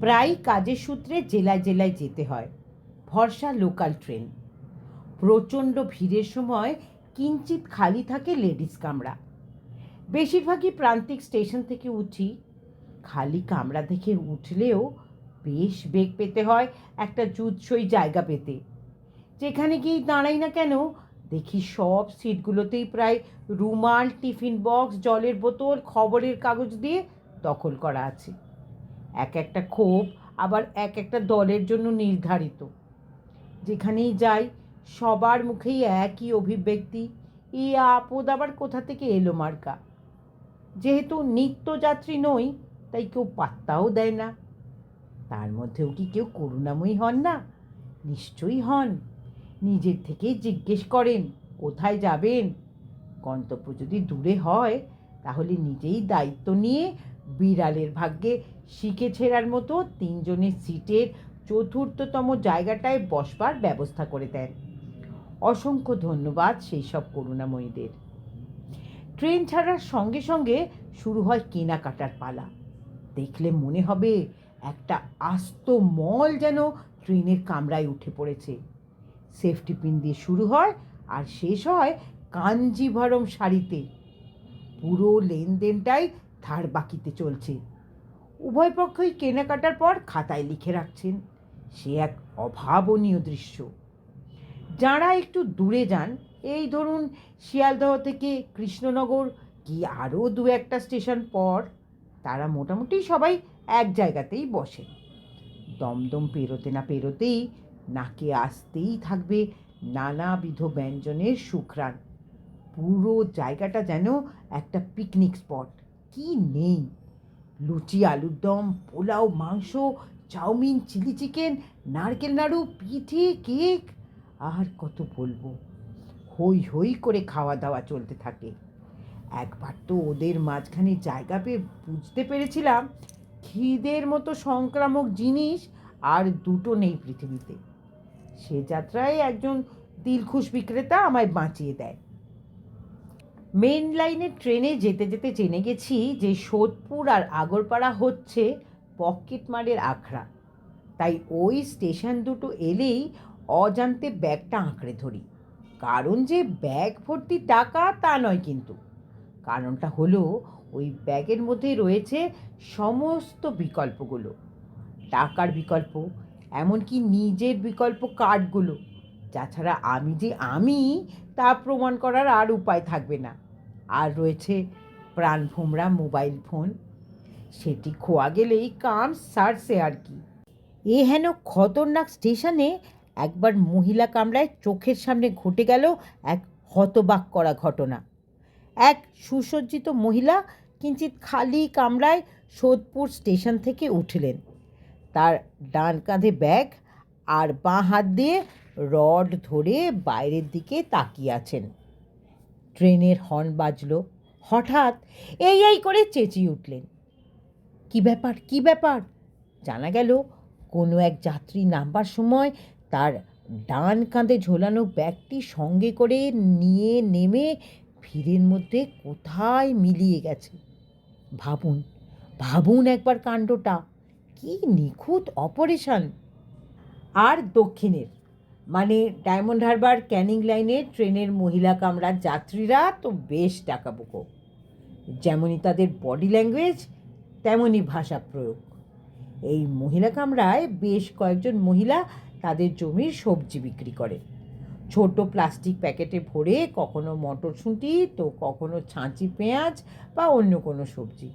প্রায় কাজের সূত্রে জেলায় জেলায় যেতে হয়। ভরসা লোকাল ট্রেন। প্রচণ্ড ভিড়ের সময় কিঞ্চিত খালি থাকে লেডিস কামরা। বেশিরভাগই প্রান্তিক স্টেশন থেকে উঠি। খালি কামরা দেখে উঠলেও বেশ বেগ পেতে হয় একটা জুৎসই জায়গা পেতে। যেখানে গিয়েই দাঁড়াই না কেন, দেখি সব সিটগুলোতেই প্রায় রুমাল, টিফিন বক্স, জলের বোতল, খবরের কাগজ দিয়ে দখল করা আছে। এক একটা ক্ষোভ আবার এক একটা দলের জন্য নির্ধারিত। যেখানেই যাই, সবার মুখেই একই অভিব্যক্তি, এ আপদ আবার কোথা থেকে এলো মার্কা? যেহেতু নিত্যযাত্রী নই, তাই কেউ পাত্তাও দেয় না। তার মধ্যেও কি কেউ করুণাময়ী হন না? নিশ্চয়ই হন। নিজের থেকেই জিজ্ঞেস করেন, কোথায় যাবেন? গন্তব্য যদি দূরে হয়, তাহলে নিজেই দায়িত্ব নিয়ে বিড়ালের ভাগ্যে। শিখে ছেঁড়ার মতো তিনজনের সিটের চতুর্থতম জায়গাটায় বসবার ব্যবস্থা করে দেন। অসংখ্য ধন্যবাদ সেই সব করুণাময়ীদের। ট্রেন ছাড়ার সঙ্গে সঙ্গে শুরু হয় কেনাকাটার পালা। দেখলে মনে হবে একটা আস্ত মল যেন ট্রেনের কামরায় উঠে পড়েছে। সেফটি পিন দিয়ে শুরু হয় আর শেষ হয় কাঞ্জিভরম শাড়িতে পুরো লেনদেনটাই ধার বাকিতে চলছে। উভয় পক্ষই কেনাকাটার পর খাতায় লিখে রাখছেন। সে এক অভাবনীয় দৃশ্য। যারা একটু দূরে যান, এই ধরুন শিয়ালদহ থেকে কৃষ্ণনগর কি আরও দু একটা স্টেশন পর, তারা মোটামুটি সবাই এক জায়গাতেই বসে দমদম পেরোতে না পেরোতেই নাকে আসতেই থাকবে নানাবিধ ব্যঞ্জনের সুখরান পুরো জায়গাটা যেন একটা পিকনিক স্পট কি নেই? লুচি, আলুর দম, পোলাও, মাংস, চাউমিন, চিলি চিকেন, নারকেল নাড়ু, পিঠে কেক, আর কত বলব? হই হই করে খাওয়া দাওয়া চলতে থাকে। একবার তো ওদের মাঝখানে জায়গা পেয়ে বুঝতে পেরেছিলাম, খিদের মতো সংক্রামক জিনিস আর দুটো নেই পৃথিবীতে। সে যাত্রায় একজন দিলখুশ বিক্রেতা আমায় বাঁচিয়ে দেয়। মেন লাইনের ট্রেনে যেতে যেতে জেনে গেছি যে সোদপুর আর আগরপাড়া হচ্ছে পকেটমারের আখড়া। তাই ওই স্টেশন দুটো এলেই অজান্তে ব্যাগটা আঁকড়ে ধরি। কারণ যে ব্যাগ ভর্তি টাকা তা নয় কিন্তু। কারণটা হলো ওই ব্যাগের মধ্যে রয়েছে সমস্ত বিকল্পগুলো। টাকার বিকল্প, এমনকি নিজের বিকল্প কার্ডগুলো। তাছাড়া আমি যে আমি, তা প্রমাণ করার আর উপায় থাকবে না। আর রয়েছে প্রাণভোমরা মোবাইল ফোন। সেটি খোয়া গেলেই কাম সারছে আর কি। এ হেন খতরনাক স্টেশনে একবার মহিলা কামরায় চোখের সামনে ঘটে গেল এক হতবাক করা ঘটনা। এক সুসজ্জিত মহিলা কিঞ্চিত খালি কামরায় সোদপুর স্টেশন থেকে উঠলেন। তার ডান কাঁধে ব্যাগ আর বাঁ হাত দিয়ে রড ধরে বাইরের দিকে তাকিয়ে আছেন। ট্রেনের হর্ন বাজলো। হঠাৎ এই এই করে চেঁচিয়ে উঠলেন। কি ব্যাপার? কি ব্যাপার? জানা গেল, কোনো এক যাত্রী নামবার সময় তার ডান কাঁধে ঝোলানো ব্যাগটি সঙ্গে করে নিয়ে নেমে ভিড়ের মধ্যে কোথায় মিলিয়ে গেছে। ভাবুন ভাবুন একবার কাণ্ডটা। কি নিখুঁত অপারেশন? আর দক্ষিণের। মানে ডায়মন্ড হারবার ক্যানিং লাইনে ট্রেনের মহিলা কামরার যাত্রীরা তো বেশ টাকাবুকো যেমনই তাদের বডি ল্যাঙ্গুয়েজ, তেমনই ভাষা প্রয়োগ। এই মহিলা কামরায় বেশ কয়েকজন মহিলা তাদের জমির সবজি বিক্রি করে। ছোট প্লাস্টিক প্যাকেটে ভরে কখনো মটরশুঁটি, তো কখনো ছাঁচি, পেঁয়াজ বা অন্য কোনো সবজি।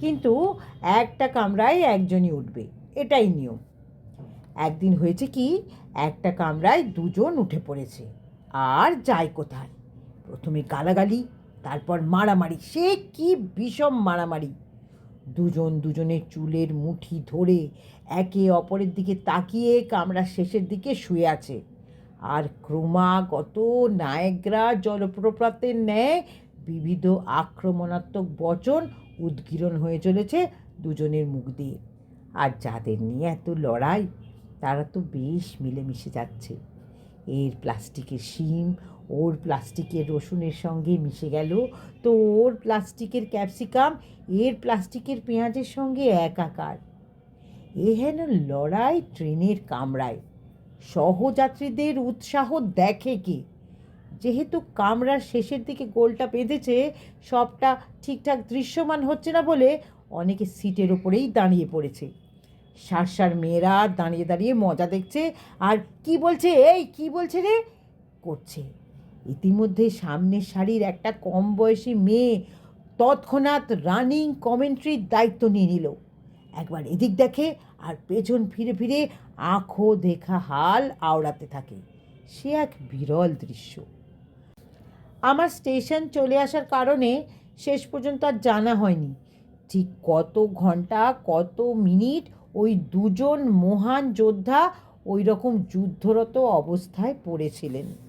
কিন্তু একটা কামরায় একজনই উঠবে, এটাই নিয়ম। একদিন হয়েছে কি, একটা কামরায় দুজন উঠে পড়েছে। আর যায় কোথায়? প্রথমে গালাগালি, তারপর মারামারি। সে কি বিষম মারামারি! দুজন দুজনের চুলের মুঠি ধরে একে অপরের দিকে তাকিয়ে কামরার শেষের দিকে শুয়ে আছে। আর ক্রমাগত নায়গ্রা জলপ্রপাতের ন্যায় বিবিধ আক্রমণাত্মক বচন উদ্গীরণ হয়ে চলেছে দুজনের মুখ দিয়ে। আর যাদের নিয়ে এত লড়াই তারা তো বেশ মিলেমিশে যাচ্ছে। এর প্লাস্টিকের শিম, ওর প্লাস্টিকের রসুনের সঙ্গে মিশে গেল। তো ওর প্লাস্টিকের ক্যাপসিকাম, এর প্লাস্টিকের পেঁয়াজের সঙ্গে একাকার। এ হেন লড়াই ট্রেনের কামরায়। সহযাত্রীদের উৎসাহ দেখে কি? যেহেতু কামরার শেষের দিকে গোলটা বেঁধেছে, সবটা ঠিকঠাক দৃশ্যমান হচ্ছে না বলে অনেকে সিটের ওপরেই দাঁড়িয়ে পড়েছে। সারসার মেয়েরা দাঁড়িয়ে দাঁড়িয়ে মজা দেখছে। আর কি বলছে? এই, কি বলছে রে? করছে। ইতিমধ্যে সামনের সারির একটা কম বয়সী মেয়ে তৎক্ষণাৎ রানিং কমেন্ট্রির দায়িত্ব নিয়ে নিল। একবার এদিক দেখে আর পেছন ফিরে ফিরে আঁখো দেখা হাল আওড়াতে থাকে। সে এক বিরল দৃশ্য। আমার স্টেশন চলে আসার কারণে শেষ পর্যন্ত আর জানা হয়নি। ঠিক কত ঘণ্টা, কত মিনিট ওই দুজন মহান যোদ্ধা ওই রকম যুদ্ধরত অবস্থায় পড়েছিলেন।